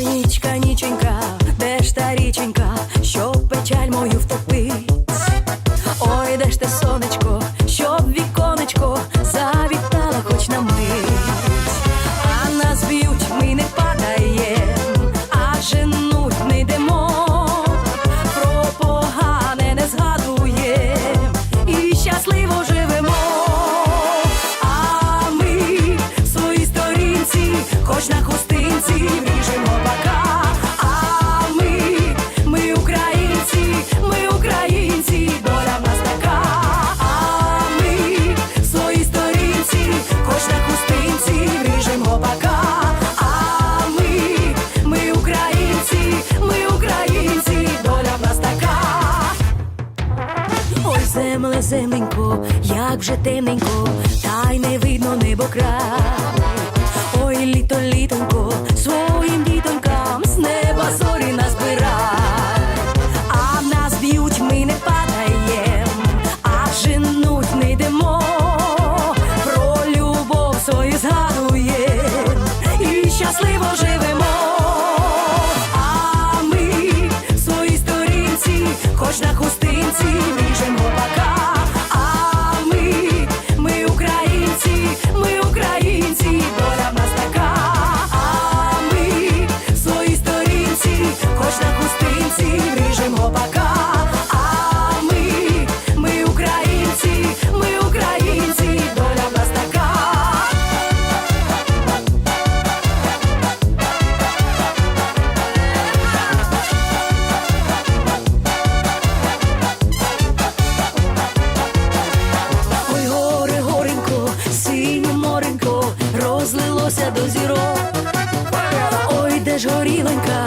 Троєчка ні. земле, земленько, як же темненько, та й не видно небо край. Ой, літо, літонько, своє. ріжем гопака, а ми, ми українці, ми українці, доля в. Ой, горе, горенько, синє моренько, розлилося до зірок. Ой, де ж горіленька.